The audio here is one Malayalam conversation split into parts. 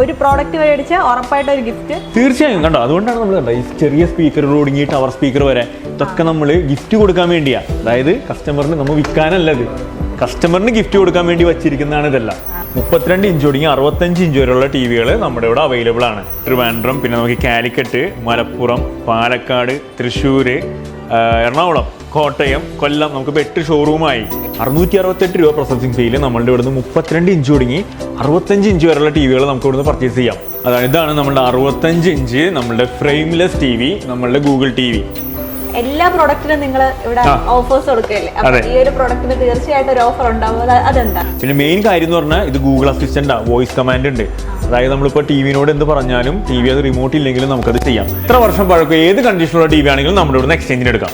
ഒരു പ്രോഡക്റ്റ് മേടിച്ചാൽ ഉറപ്പായിട്ട് ഒരു ഗിഫ്റ്റ് തീർച്ചയായും. കണ്ടോ അതുകൊണ്ടാണ് നമ്മൾ കണ്ടോ ഈ ചെറിയ സ്പീക്കർ തുടങ്ങി ടവർ സ്പീക്കർ വരെ ഇതൊക്കെ നമ്മൾ ഗിഫ്റ്റ് കൊടുക്കാൻ വേണ്ടിയാ. അതായത് കസ്റ്റമറിന് നമ്മൾ വിൽക്കാനല്ല ഇത്. കസ്റ്റമറിന് ഗിഫ്റ്റ് കൊടുക്കാൻ വേണ്ടി വച്ചിരിക്കുന്നതാണ് ഇതെല്ലാം. മുപ്പത്തിരണ്ട് ഇഞ്ച് തുടങ്ങി അറുപത്തഞ്ച് ഇഞ്ച് വരെയുള്ള ടി വികൾ നമ്മുടെ ഇവിടെ അവൈലബിൾ ആണ്. ട്രിവാൻഡ്രം പിന്നെ നമുക്ക് കാലിക്കറ്റ് മലപ്പുറം പാലക്കാട് തൃശ്ശൂർ എറണാകുളം. കോട്ടയം കൊല്ലം നമുക്ക് എട്ട് ഷോറൂമായി അറുന്നൂറ്റി അറുപത്തെട്ട് രൂപ പ്രോസസ്സിംഗ് ഫീൽ നമ്മളുടെ ഇവിടുന്ന് മുപ്പത്തിരണ്ട് ഇഞ്ച് തുടങ്ങി അറുപത്തഞ്ച് ഇഞ്ച് വരെയുള്ള ടി വികൾ നമുക്ക് ഇവിടുന്ന് പർച്ചേസ് ചെയ്യാം. അതാണ് ഇതാണ് നമ്മുടെ അറുപത്തഞ്ച് ഇഞ്ച് നമ്മുടെ ഫ്രെയിംലെസ് ടി വി നമ്മളുടെ ഗൂഗിൾ ടി വി എല്ലാ പ്രോഡക്റ്റിനും നിങ്ങൾ ഇവിടെ. ഓഫേഴ്സ് കൊടുക്കുകയല്ലേ? അപ്പൊ. ഈ ഒരു പ്രോഡക്റ്റിന് തീർച്ചയായിട്ടും ഒരു ഓഫർ ഉണ്ടാവും. അതെന്താ? പിന്നെ മെയിൻ കാര്യം എന്ന് പറഞ്ഞാൽ ഇത് ഗൂഗിൾ അസിസ്റ്റന്റാ വോയിസ് കമാൻഡ് ഉണ്ട്. അതായത് നമ്മളിപ്പോൾ ടി വിനോട് എന്ത് പറഞ്ഞാലും ടി വി അത് റിമോട്ട് ഇല്ലെങ്കിലും നമുക്കത് ചെയ്യാം. എത്ര വർഷം പഴക്കം ഏത് കണ്ടീഷനുള്ള ടി വി ആണെങ്കിലും നമ്മുടെ ഇവിടുന്ന് എക്സ്ചേഞ്ചിന് എടുക്കാം.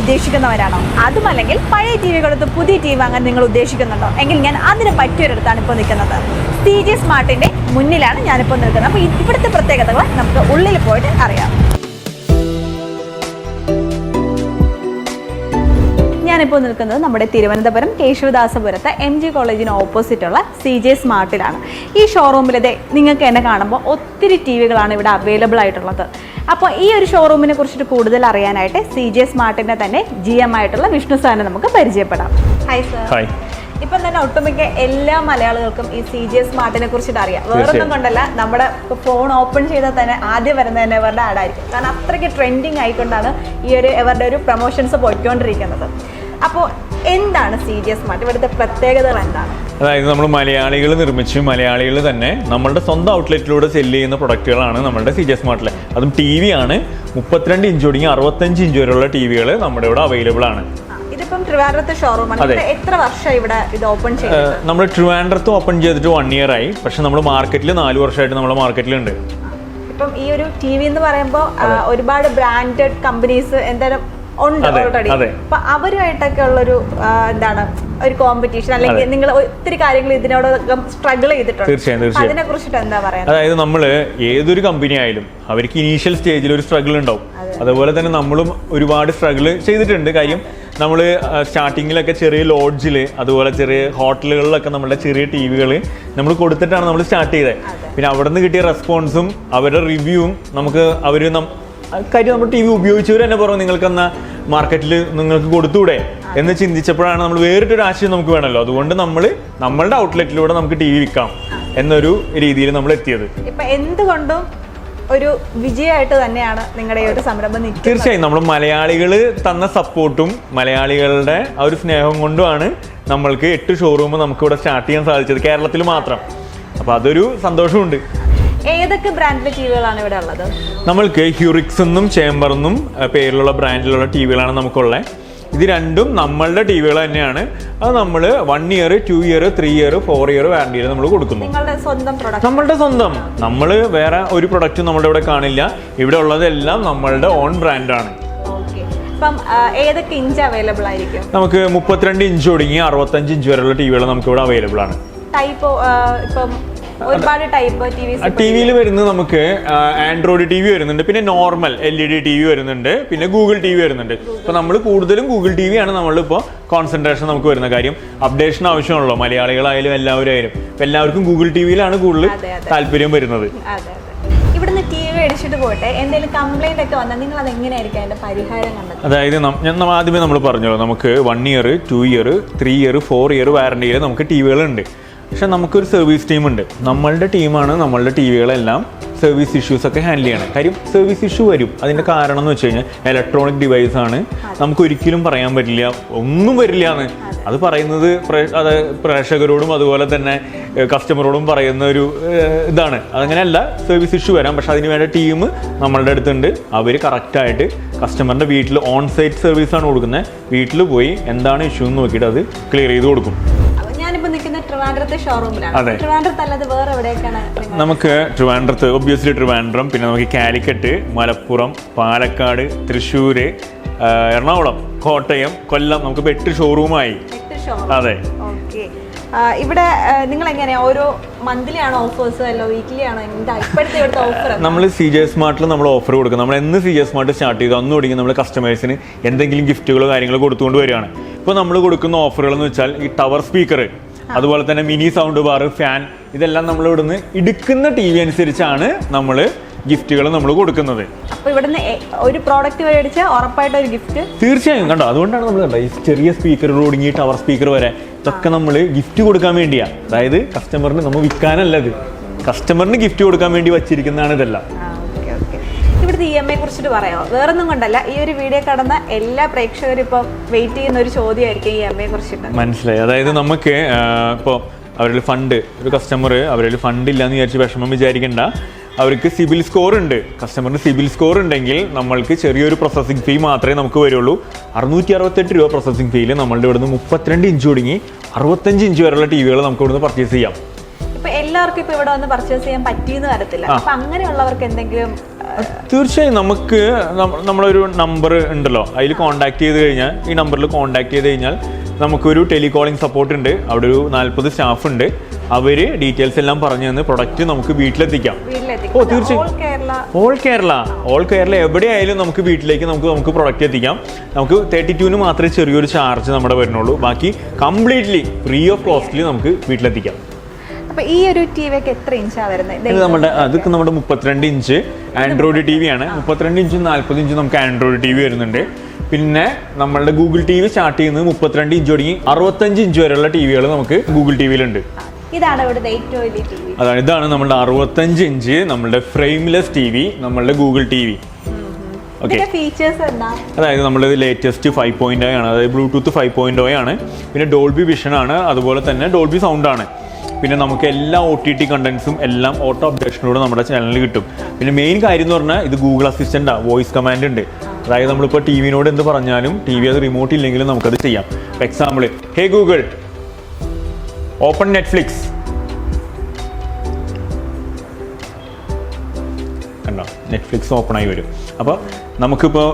ഉദ്ദേശിക്കുന്നവരാണോ? അതുമല്ലെങ്കിൽ പഴയ ടി വി കൊടുത്ത് പുതിയ ടി വി വാങ്ങാൻ നിങ്ങൾ ഉദ്ദേശിക്കുന്നുണ്ടോ? എങ്കിൽ ഞാൻ അതിന് പറ്റിയൊരിടത്താണ് ഇപ്പോൾ നിൽക്കുന്നത്. സി ജി സ്മാർട്ടിന്റെ മുന്നിലാണ് ഞാനിപ്പോൾ നിൽക്കുന്നത്. അപ്പോൾ ഇവിടുത്തെ പ്രത്യേകതകൾ നമുക്ക് ഉള്ളിൽ പോയിട്ട് അറിയാം. ഞാനിപ്പോൾ നിൽക്കുന്നത് നമ്മുടെ തിരുവനന്തപുരം കേശവദാസപുരത്തെ എം ജി കോളേജിന് ഓപ്പോസിറ്റുള്ള സി ജെ സ്മാർട്ടിലാണ് ഈ ഷോറൂമിലതെ നിങ്ങൾക്ക് എന്നെ കാണുമ്പോൾ ഒത്തിരി ടി വികളാണ് ഇവിടെ അവൈലബിൾ ആയിട്ടുള്ളത്. അപ്പോൾ ഈ ഒരു ഷോറൂമിനെ കുറിച്ചിട്ട് കൂടുതൽ അറിയാനായിട്ട് സി ജെ സ്മാർട്ടിന്റെ തന്നെ ജി എം ആയിട്ടുള്ള വിഷ്ണു സാറിനെ നമുക്ക് പരിചയപ്പെടാം. ഹായ് സർ ഹായ് ഇപ്പം തന്നെ ഒട്ടുമിക്ക എല്ലാ മലയാളികൾക്കും ഈ സി ജി എസ് സ്മാർട്ടിനെ കുറിച്ചിട്ട് അറിയാം. വേറൊന്നും കൊണ്ടല്ല നമ്മുടെ ഫോൺ ഓപ്പൺ ചെയ്താൽ തന്നെ ആദ്യം വരുന്നത് തന്നെ ഇവരുടെ ആഡായിരിക്കും കാരണം അത്രയ്ക്ക് ട്രെൻഡിങ് ആയിക്കൊണ്ടാണ് ഈ ഒരു ഇവരുടെ ഒരു പ്രൊമോഷൻസ് പോയിക്കൊണ്ടിരിക്കുന്നത്. അപ്പോൾ എന്താണ് സി ജി എസ് മാർട്ട്? ഇവിടുത്തെ പ്രത്യേകതകൾ എന്താണ്? അതായത് നമ്മൾ മലയാളികൾ നിർമ്മിച്ച് മലയാളികൾ തന്നെ നമ്മളുടെ സ്വന്തം ഔട്ട്ലെറ്റിലൂടെ സെല്ല് ചെയ്യുന്ന പ്രൊഡക്റ്റുകളാണ് നമ്മുടെ സി ജി സ്മാർട്ടിൽ അതും ടി വി ആണ്. മുപ്പത്തിരണ്ട് ഇഞ്ച് തുടങ്ങി അറുപത്തഞ്ച് ഇഞ്ച് വരെയുള്ള ടി വികൾ നമ്മുടെ ഇവിടെ അവൈലബിൾ ആണ്. ഇതിപ്പം ട്രിവാൻഡ്രത്തെ ഷോറൂമാണ് എത്ര വർഷം ഇവിടെ ഇത് ഓപ്പൺ ചെയ്തത് നമ്മൾ ട്രിവാൻഡ്രത്ത് ഓപ്പൺ ചെയ്തിട്ട് വൺ ഇയർ ആയി. പക്ഷെ നമ്മൾ മാർക്കറ്റിൽ നാല് വർഷമായിട്ട് നമ്മുടെ മാർക്കറ്റിലുണ്ട് ഇപ്പം ഈ ഒരു ടി വി എന്ന് പറയുമ്പോൾ ഒരുപാട് ബ്രാൻഡഡ് കമ്പനീസ് എന്തായാലും ഉണ്ട് ഓൾറെഡി. അപ്പൊ അവരുമായിട്ടൊക്കെ ഉള്ളൊരു എന്താണ് ഒരു കോമ്പറ്റീഷൻ അല്ലെങ്കിൽ നിങ്ങൾ ഒത്തിരി കാര്യങ്ങൾ ഇതിനോടകം സ്ട്രഗിൾ ചെയ്തിട്ടുണ്ട്. തീർച്ചയായും, തീർച്ചയായും. അതിനെ കുറിച്ചിട്ട് എന്താ പറയാ അതായത് നമ്മൾ ഏതൊരു കമ്പനി ആയാലും അവർക്ക് ഇനീഷ്യൽ സ്റ്റേജിൽ ഒരു സ്ട്രഗിൾ ഉണ്ടാവും. അതുപോലെ തന്നെ നമ്മളും ഒരുപാട് സ്ട്രഗിൾ ചെയ്തിട്ടുണ്ട്. കാര്യം നമ്മൾ സ്റ്റാർട്ടിങ്ങിലൊക്കെ ചെറിയ ലോഡ്ജിൽ അതുപോലെ ചെറിയ ഹോട്ടലുകളിലൊക്കെ നമ്മുടെ ചെറിയ ടി വികൾ നമ്മൾ കൊടുത്തിട്ടാണ് നമ്മൾ സ്റ്റാർട്ട് ചെയ്തത്. പിന്നെ അവിടെ നിന്ന് കിട്ടിയ റെസ്പോൺസും അവരുടെ റിവ്യൂവും നമുക്ക് അവർ കാര്യം നമ്മൾ ടി വി ഉപയോഗിച്ചവർ തന്നെ പറഞ്ഞു നിങ്ങൾക്ക് എന്നാ മാർക്കറ്റിൽ നിങ്ങൾക്ക് കൊടുത്തൂടെ എന്ന് ചിന്തിച്ചപ്പോഴാണ് നമ്മൾ വേറിട്ടൊരു ആശയം നമുക്ക് വേണമല്ലോ. അതുകൊണ്ട് നമ്മൾ നമ്മളുടെ ഔട്ട്ലെറ്റിലൂടെ നമുക്ക് ടി വി വിൽക്കാം എന്നൊരു രീതിയിൽ നമ്മൾ എത്തിയത്. ഇപ്പൊ എന്തുകൊണ്ടും ഒരു വിജയമായിട്ട് തന്നെയാണ് നിങ്ങളുടെ ഈ ഒരു സംരംഭം തീർച്ചയായും നമ്മൾ മലയാളികൾ തന്ന സപ്പോർട്ടും മലയാളികളുടെ ആ ഒരു സ്നേഹം കൊണ്ടുമാണ് നമ്മൾക്ക് എട്ട് ഷോറൂം നമുക്ക് ഇവിടെ സ്റ്റാർട്ട് ചെയ്യാൻ സാധിച്ചത് കേരളത്തിൽ മാത്രം. അപ്പോൾ അതൊരു സന്തോഷമുണ്ട്. ഏതൊക്കെ ബ്രാൻഡ് ടിവികളാണ് ഇവിടെ ഉള്ളത്? നമ്മൾക്ക് ഹ്യൂറിക്സ് എന്നും ചേംബർ എന്നും പേരിലുള്ള ബ്രാൻഡിലുള്ള ടിവികളാണ് നമുക്കുള്ളത് ഇത് രണ്ടും നമ്മളുടെ ടി വികൾ തന്നെയാണ്. അത് നമ്മൾ one year two year three year four year വാറണ്ടിയിൽ നമ്മൾ കൊടുക്കുന്നു. നമ്മളുടെ സ്വന്തം. നമ്മൾ വേറെ ഒരു പ്രൊഡക്റ്റും നമ്മളുടെ ഇവിടെ കാണില്ല. ഇവിടെ ഉള്ളതെല്ലാം നമ്മളുടെ ഓൺ ബ്രാൻഡാണ് ഇപ്പം ഏതൊക്കെ ഇഞ്ച് അവൈലബിൾ ആയിരിക്കും? നമുക്ക് മുപ്പത്തിരണ്ട് ഇഞ്ച് തുടങ്ങി അറുപത്തഞ്ച് ഇഞ്ച് വരെയുള്ള ടി വികൾ നമുക്ക് ഇവിടെ അവൈലബിൾ ആണ്. ടൈപ്പ് ഇപ്പം ഒരുപാട് ടൈപ്പ് ടി വിയിൽ വരുന്നത് നമുക്ക് ആൻഡ്രോയിഡ് ടി വി വരുന്നുണ്ട്. പിന്നെ normal L E D T V വരുന്നുണ്ട്. പിന്നെ ഗൂഗിൾ ടി വി വരുന്നുണ്ട്. അപ്പോൾ നമ്മൾ കൂടുതലും ഗൂഗിൾ ടി വി ആണ് നമ്മളിപ്പോൾ കോൺസെൻട്രേഷൻ നമുക്ക് വരുന്ന കാര്യം. അപ്ഡേഷൻ ആവശ്യമാണല്ലോ. മലയാളികളായാലും എല്ലാവരും ആയാലും ഇപ്പൊ എല്ലാവർക്കും ഗൂഗിൾ ടി വിയിലാണ് കൂടുതൽ. താല്പര്യം വരുന്നത്. അതെ അതെ. ഇവിടുന്ന് ടി വി അടിച്ചിട്ട് പോട്ടെ. എന്തെങ്കിലും കംപ്ലൈന്റ് ഒക്കെ വന്നാൽ നിങ്ങൾ അത് എങ്ങനെയായിരിക്കും അതിന്റെ പരിഹാരം അതായത് ഞാൻ ആദ്യമേ നമ്മൾ പറഞ്ഞല്ലോ നമുക്ക് one year two year three year four year വാറണ്ടിയിൽ നമുക്ക് ടി വികളുണ്ട് പക്ഷെ നമുക്കൊരു സർവീസ് ടീമുണ്ട് നമ്മളുടെ ടീമാണ് നമ്മളുടെ ടി വികളെല്ലാം സർവീസ് ഇഷ്യൂസ് ഒക്കെ ഹാൻഡിൽ ചെയ്യണം. കാര്യം സർവീസ് ഇഷ്യൂ വരും. അതിന്റെ കാരണം എന്ന് വെച്ച് കഴിഞ്ഞാൽ ഇലക്ട്രോണിക് ഡിവൈസ് ആണ്. നമുക്ക് ഒരിക്കലും പറയാൻ പറ്റില്ല. ഒന്നും വരില്ല എന്ന്. അത്. പറയുന്നത് അത് പ്രേക്ഷകരോടും അതുപോലെ തന്നെ കസ്റ്റമറോടും പറയുന്ന ഒരു ഇതാണ്. അതങ്ങനെയല്ല സർവീസ് ഇഷ്യൂ വരാം. പക്ഷെ അതിന് വേണ്ട ടീം നമ്മളുടെ അടുത്തുണ്ട്. അവർ കറക്റ്റായിട്ട് കസ്റ്റമറിന്റെ വീട്ടിൽ ഓൺ സൈറ്റ് സർവീസാണ് കൊടുക്കുന്നത്. വീട്ടിൽ പോയി എന്താണ് ഇഷ്യൂ എന്ന് നോക്കിയിട്ട് അത് ക്ലിയർ ചെയ്ത് കൊടുക്കും. ട്രിവാൻഡ്രത്തെ ഷോറൂമിലാണ്. വേറെ എവിടെയൊക്കെയാണ് നമുക്ക് ട്രിവാൻഡ്രത്ത് ഒബ്വിയസ്ലി ട്രിവാൻഡ്രം പിന്നെ നമുക്ക് കാലിക്കറ്റ് മലപ്പുറം പാലക്കാട് തൃശ്ശൂർ എറണാകുളം കോട്ടയം കൊല്ലം നമുക്ക് എട്ട് ഷോറൂമായി അതെ. ഇവിടെ നിങ്ങൾ എങ്ങനെയാ ഓരോ മന്ത്ലി ആണോ ഓഫേഴ്സ് അല്ലോ വീക്കിലി ആണോ എന്താ ഇപ്പോഴത്തെ ഇവിടുത്തെ ഓഫർ നമ്മൾ സി ജെ സ്മാർട്ടിൽ നമ്മൾ ഓഫർ കൊടുക്കും. നമ്മൾ എന്ന് സി ജെ സ്മാർട്ട് സ്റ്റാർട്ട് ചെയ്തു അന്ന് തുടങ്ങി നമ്മൾ കസ്റ്റമേഴ്സിന് എന്തെങ്കിലും ഗിഫ്റ്റുകളോ കാര്യങ്ങളോ കൊടുത്തുകൊണ്ട് വരികയാണ്. ഇപ്പോൾ നമ്മൾ കൊടുക്കുന്ന ഓഫറുകൾ എന്ന് വെച്ചാൽ ഈ ടവർ സ്പീക്കർ അതുപോലെ തന്നെ മിനി സൗണ്ട് ബാർ ഫാൻ ഇതെല്ലാം നമ്മൾ ഇവിടുന്ന് എടുക്കുന്ന ടി വി അനുസരിച്ചാണ് നമ്മൾ ഗിഫ്റ്റുകൾ നമ്മൾ കൊടുക്കുന്നത്. അപ്പൊ ഇവിടുന്ന് ഒരു പ്രോഡക്റ്റ് മേടിച്ചാൽ ഉറപ്പായിട്ട് ഒരു ഗിഫ്റ്റ് തീർച്ചയായും. കണ്ടോ? അതുകൊണ്ടാണ് നമ്മൾ കണ്ടോ ഈ ചെറിയ സ്പീക്കർ തുടങ്ങി ടവർ സ്പീക്കർ വരെ ഇതൊക്കെ നമ്മൾ ഗിഫ്റ്റ് കൊടുക്കാൻ വേണ്ടിയാണ് അതായത് കസ്റ്റമറിന് നമ്മൾ വിൽക്കാനല്ലത് കസ്റ്റമറിന് ഗിഫ്റ്റ് കൊടുക്കാൻ വേണ്ടി വച്ചിരിക്കുന്നതാണ് ഇതെല്ലാം. ഇവിടുത്തെ ഇ എം ഐ കുറിച്ചിട്ട് പറയാമോ? വേറൊന്നും കൊണ്ടല്ല ഈ ഒരു വീഡിയോ കടന്ന എല്ലാ പ്രേക്ഷകരും ഇപ്പം വെയിറ്റ് ചെയ്യുന്ന ഒരു ചോദ്യമായിരിക്കും ഈ എം ഐ കുറിച്ചിട്ട്. മനസ്സിലായി. അതായത് നമുക്ക് ഇപ്പോൾ അവരിൽ ഫണ്ട് ഒരു കസ്റ്റമർ അവരിൽ ഫണ്ട് ഇല്ലാന്ന് വിചാരിച്ച് വിഷമം വിചാരിക്കേണ്ട. അവർക്ക് സിബിൽ സ്കോർ ഉണ്ട്. കസ്റ്റമറിന് സിബിൽ സ്കോർ ഉണ്ടെങ്കിൽ നമ്മൾക്ക് ചെറിയൊരു പ്രോസസ്സിംഗ് ഫീ മാത്രമേ നമുക്ക് വരുള്ളൂ. അറുന്നൂറ്റി അറുപത്തെട്ട് രൂപ പ്രോസസ്സിംഗ് ഫീയിൽ നമ്മളുടെ ഇവിടുന്ന് മുപ്പത്തിരണ്ട് ഇഞ്ച് തുടങ്ങി അറുപത്തഞ്ച് ഇഞ്ച് വരെയുള്ള ടി വികൾ നമുക്ക് ഇവിടുന്ന് പർച്ചേസ് ചെയ്യാം. ഇപ്പൊ എല്ലാവർക്കും ഇപ്പൊ ഇവിടെ വന്ന് പർച്ചേസ് ചെയ്യാൻ പറ്റിയെന്ന് വരത്തില്ല. അപ്പൊ അങ്ങനെയുള്ളവർക്ക് എന്തെങ്കിലും തീർച്ചയായും നമുക്ക് നമ്മ- നമ്മളൊരു നമ്പർ ഉണ്ടല്ലോ. അതിൽ കോൺടാക്ട് ചെയ്ത് കഴിഞ്ഞാൽ ഈ നമ്പറിൽ കോൺടാക്ട് ചെയ്ത് കഴിഞ്ഞാൽ നമുക്കൊരു ടെലികോളിംഗ് സപ്പോർട്ട് ഉണ്ട്. അവിടെ ഒരു നാൽപ്പത് സ്റ്റാഫ് ഉണ്ട്. അവർ ഡീറ്റെയിൽസ് എല്ലാം പറഞ്ഞു തന്ന് പ്രൊഡക്റ്റ് നമുക്ക് വീട്ടിലെത്തിക്കാം. ഓ, തീർച്ചയായും. All Kerala all Kerala all Kerala എവിടെയായാലും നമുക്ക് വീട്ടിലേക്ക് നമുക്ക് നമുക്ക് പ്രൊഡക്റ്റ് എത്തിക്കാം. നമുക്ക് തേർട്ടി ടുവിന് മാത്രമേ ചെറിയൊരു ചാർജ് നമ്മുടെ വരുന്നുള്ളൂ. ബാക്കി കംപ്ലീറ്റ്ലി ഫ്രീ ഓഫ് കോസ്റ്റ്ലി നമുക്ക് വീട്ടിലെത്തിക്കാം. അപ്പൊ ഈ ഒരു ടി വി ഒക്കെ എത്ര ഇഞ്ചാ വരുന്നത്? ഇത് നമ്മുടെ അതൊക്കെ നമ്മുടെ മുപ്പത്തിരണ്ട് ഇഞ്ച് ആൻഡ്രോയിഡ് ടി വി ആണ്. മുപ്പത്തിരണ്ട് ഇഞ്ചും നാൽപ്പത് ഇഞ്ചും നമുക്ക് ആൻഡ്രോയിഡ് ടി വി വരുന്നുണ്ട്. പിന്നെ നമ്മളുടെ ഗൂഗിൾ ടി വി സ്റ്റാർട്ട് ചെയ്യുന്നത് മുപ്പത്തിരണ്ട് ഇഞ്ച് തുടങ്ങി അറുപത്തഞ്ച് ഇഞ്ച് വരെയുള്ള ടി വികൾ നമുക്ക് ഗൂഗിൾ ടി വിയിലുണ്ട് ഇതാണ് ഇവിടുത്തെ ഏറ്റവും വലിയ ടി വി അതാണ് ഇതാണ് നമ്മുടെ അറുപത്തഞ്ച് ഇഞ്ച് നമ്മുടെ ഫ്രെയിംലെസ് ടി വി നമ്മളുടെ ഗൂഗിൾ ടി വി അതായത് നമ്മുടെ ലേറ്റസ്റ്റ് ഫൈവ് പോയിന്റ് ആണ്. അതായത് ബ്ലൂടൂത്ത് ഫൈവ് പോയിന്റ് ആണ്. പിന്നെ ഡോൾബി വിഷൻ ആണ്. അതുപോലെ തന്നെ ഡോൾബി സൗണ്ട് ആണ്. പിന്നെ നമുക്ക് എല്ലാ ഒ ടി ടി കണ്ടൻസും എല്ലാം ഓട്ടോ അപ്ഡേഷനിലൂടെ നമ്മുടെ ചാനലിൽ കിട്ടും. പിന്നെ മെയിൻ കാര്യം എന്ന് പറഞ്ഞാൽ ഇത് ഗൂഗിൾ അസിസ്റ്റന്റ് വോയിസ് കമാൻഡ് ഉണ്ട്. അതായത് നമ്മളിപ്പോൾ ടി വിനോട് എന്ത് പറഞ്ഞാലും ടി വി അത് റിമോട്ട് ഇല്ലെങ്കിലും നമുക്കത് ചെയ്യാം. Example hey Google open Netflix കണ്ടോ? നെറ്റ്ഫ്ലിക്സ് ഓപ്പൺ ആയി വരും. അപ്പോൾ നമുക്കിപ്പോൾ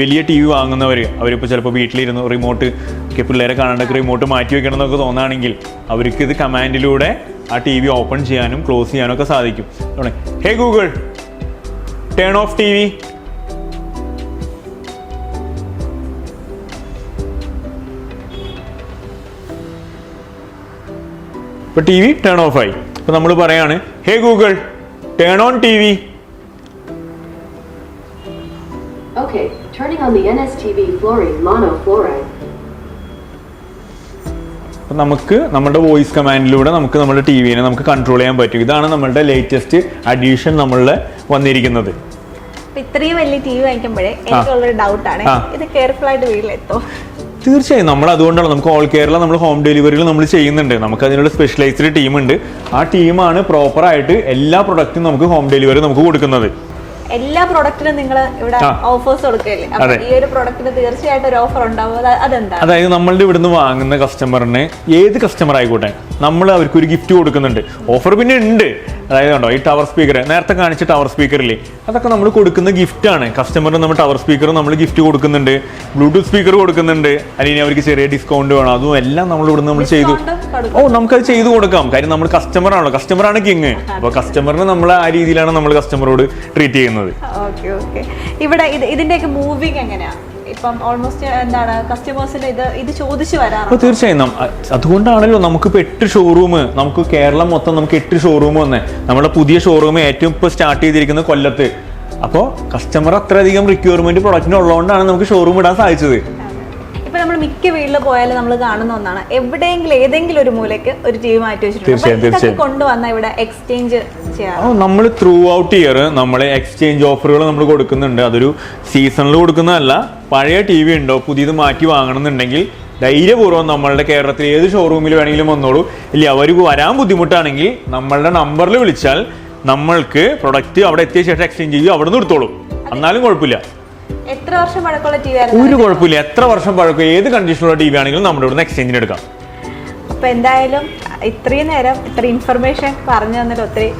വലിയ ടി വി വാങ്ങുന്നവർ അവരിപ്പോൾ ചിലപ്പോൾ വീട്ടിലിരുന്ന് റിമോട്ട് ഒക്കെ പിള്ളേരെ കാണാണ്ടൊക്കെ റിമോട്ട് മാറ്റി വെക്കണം എന്നൊക്കെ തോന്നുകയാണെങ്കിൽ അവർക്ക് ഇത് കമാൻഡിലൂടെ ആ ടി വി ഓപ്പൺ ചെയ്യാനും ക്ലോസ് ചെയ്യാനും ഒക്കെ സാധിക്കും. Hey Google turn off T V ഇപ്പോൾ ടി വി ടേൺ ഓഫ് ആയി. ഇപ്പോൾ നമ്മൾ പറയാണ് hey Google turn on T V Okay, turning on the NSTV fluorine monofluoride. അപ്പം നമുക്ക് നമ്മുടെ വോയിസ് കമാൻഡിലൂടെ നമുക്ക് നമ്മുടെ ടി വിനെ നമുക്ക് കൺട്രോൾ ചെയ്യാൻ പറ്റും. ഇതാണ് നമ്മളുടെ ലേറ്റസ്റ്റ് അഡീഷൻ നമ്മളുടെ വന്നിരിക്കുന്നത്. ഇത്രയും വലിയ ടി വി വാങ്ങിക്കുമ്പോഴേ എനിക്കുള്ളൊരു ഡൗട്ടാണ് ഇത് കെയർഫുൾ ആയിട്ട് വീട്ടിലെത്തോ. തീർച്ചയായും നമ്മൾ അതുകൊണ്ടാണ് നമുക്ക് ഓൾ കേരള നമ്മൾ ഹോം ഡെലിവറികൾ നമ്മൾ ചെയ്യുന്നുണ്ട്. നമുക്ക് അതിനുള്ള സ്പെഷ്യലൈസ്ഡ് ടീമുണ്ട് ആ ടീമാണ് പ്രോപ്പറായിട്ട് എല്ലാ പ്രൊഡക്റ്റും നമുക്ക് ഹോം ഡെലിവറി നമുക്ക് കൊടുക്കുന്നത്. എല്ലാ പ്രോഡക്റ്റിനും നിങ്ങൾ ഇവിടെ. ഓഫേഴ്സ് കൊടുക്കുകയല്ലേ? അപ്പൊ ഈ ഒരു പ്രോഡക്റ്റിന് തീർച്ചയായിട്ടും ഒരു ഓഫർ ഉണ്ടാവും. അത് അതെന്താ അതായത് നമ്മളുടെ ഇവിടുന്ന് വാങ്ങുന്ന കസ്റ്റമറിന് ഏത് കസ്റ്റമർ ആയിക്കോട്ടെ നമ്മൾ അവർക്ക് ഒരു ഗിഫ്റ്റ് കൊടുക്കുന്നുണ്ട്. ഓഫർ പിന്നെ ഉണ്ട്. അതായത് ഉണ്ടോ ഈ ടവർ സ്പീക്കർ നേരത്തെ കാണിച്ച ടവർ സ്പീക്കറില്ലേ അതൊക്കെ നമ്മൾ കൊടുക്കുന്ന ഗിഫ്റ്റാണ് ആണ്. കസ്റ്റമറിന് നമ്മൾ ടവർ സ്പീക്കർ നമ്മൾ ഗിഫ്റ്റ് കൊടുക്കുന്നുണ്ട്. ബ്ലൂടൂത്ത് സ്പീക്കർ കൊടുക്കുന്നുണ്ട്. അല്ലെങ്കിൽ അവർക്ക് ചെറിയ ഡിസ്കൗണ്ട് വേണം. അതും എല്ലാം നമ്മൾ ഇവിടുന്ന് നമ്മൾ ചെയ്തു. ഓ നമുക്കത് ചെയ്തു കൊടുക്കാം. കാര്യം നമ്മൾ കസ്റ്റമർ ആണ് കിങ് അപ്പോൾ കസ്റ്റമറിന് നമ്മൾ ആ രീതിയിലാണ് നമ്മൾ കസ്റ്റമറോട് ട്രീറ്റ് ചെയ്യുന്നത്. ഇവിടെ ഇത് ഇതിന്റെയൊക്കെ മൂവിങ് എങ്ങനെയാ? ഇപ്പം ഓൾമോസ്റ്റ് എന്താണ് കസ്റ്റമേഴ്സിന് ഇത് ഇത് ചോദിച്ചു വരാറ് തീർച്ചയായും അതുകൊണ്ടാണല്ലോ നമുക്ക് അതുകൊണ്ടാണല്ലോ നമുക്കിപ്പോൾ എട്ട് ഷോറൂം നമുക്ക് കേരളം മൊത്തം നമുക്ക് എട്ട് ഷോറൂം വന്നേ. നമ്മുടെ പുതിയ ഷോറൂം ഏറ്റവും ഇപ്പോൾ സ്റ്റാർട്ട് ചെയ്തിരിക്കുന്നത് കൊല്ലത്ത്. അപ്പോൾ കസ്റ്റമർ അത്രയധികം റിക്വയർമെന്റ് പ്രൊഡക്റ്റിന് ഉള്ളതുകൊണ്ടാണ് നമുക്ക് ഷോറൂം ഇടാൻ സാധിച്ചത്. ഇപ്പൊ നമ്മൾ മിക്ക വീട്ടിൽ പോയാലും നമ്മൾ കാണുന്ന ഒന്നാണ്. എവിടെയെങ്കിലും ഏതെങ്കിലും ഒരു മൂലയ്ക്ക് ഒരു ടി വി മാറ്റി വെച്ചിട്ടുണ്ട്. കൊണ്ടുവന്ന ഇവിടെ എക്സ്ചേഞ്ച് ചെയ്യാം നമ്മൾ ത്രൂ ഔട്ട് ഇയർ നമ്മൾ എക്സ്ചേഞ്ച് ഓഫറുകൾ നമ്മൾ കൊടുക്കുന്നുണ്ട്. അതൊരു സീസണിൽ കൊടുക്കുന്നതല്ല. പഴയ ടി വി ഉണ്ടോ? പുതിയത് മാറ്റി വാങ്ങണമെന്നുണ്ടെങ്കിൽ ധൈര്യപൂർവം നമ്മളുടെ കേരളത്തിൽ ഏത് ഷോറൂമിൽ വേണമെങ്കിലും വന്നോളൂ. ഇല്ല അവർക്ക് വരാൻ ബുദ്ധിമുട്ടാണെങ്കിൽ നമ്മളുടെ നമ്പറിൽ വിളിച്ചാൽ നമ്മൾക്ക് പ്രൊഡക്റ്റ് അവിടെ എത്തിയ ശേഷം എക്സ്ചേഞ്ച് ചെയ്യും? അവിടെ നിന്ന് എടുത്തോളും എന്നാലും കുഴപ്പമില്ല. എത്ര വർഷം പഴക്കമുള്ള ടി വി ആയിരുന്നു? ഒരു കുഴപ്പമില്ല. എത്ര വർഷം പഴക്കം ഏത് കണ്ടീഷനുള്ള ടി വി ആണെങ്കിലും നമ്മുടെ ഇവിടുന്ന് എക്സ്ചേഞ്ചിന് എടുക്കാം. അപ്പൊ എന്തായാലും ഇത്രയും നേരം ഇത്ര ഇൻഫർമേഷൻ പറഞ്ഞു തന്നിട്ട് ഒത്തിരി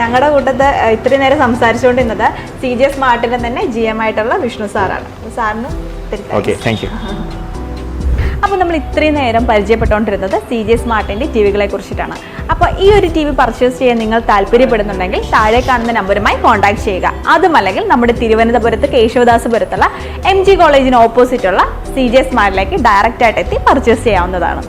ഞങ്ങളുടെ കൂട്ടത്ത് ഇത്രയും നേരം സംസാരിച്ചുകൊണ്ടിരുന്നത് സി ജി എസ് മാർട്ടിന്റെ തന്നെ ജി എം ആയിട്ടുള്ള വിഷ്ണു സാറാണ്. സാറിന്. ഓക്കെ താങ്ക് യു അപ്പോൾ നമ്മൾ ഇത്രയും നേരം പരിചയപ്പെട്ടുകൊണ്ടിരുന്നത് സി ജെ സ്മാർട്ടിന്റെ ടി വികളെ കുറിച്ചിട്ടാണ്. അപ്പോൾ ഈ ഒരു ടി വി പർച്ചേസ് ചെയ്യാൻ നിങ്ങൾ താല്പര്യപ്പെടുന്നുണ്ടെങ്കിൽ താഴെ കാണുന്ന നമ്പറുമായി കോൺടാക്ട് ചെയ്യുക. അതുമല്ലെങ്കിൽ നമ്മുടെ തിരുവനന്തപുരത്ത് കേശവദാസപുരത്തുള്ള എം ജി കോളേജിന് ഓപ്പോസിറ്റുള്ള സി ജെ സ്മാർട്ടിലേക്ക് ഡയറക്റ്റായിട്ട് എത്തി പർച്ചേസ് ചെയ്യാവുന്നതാണ്.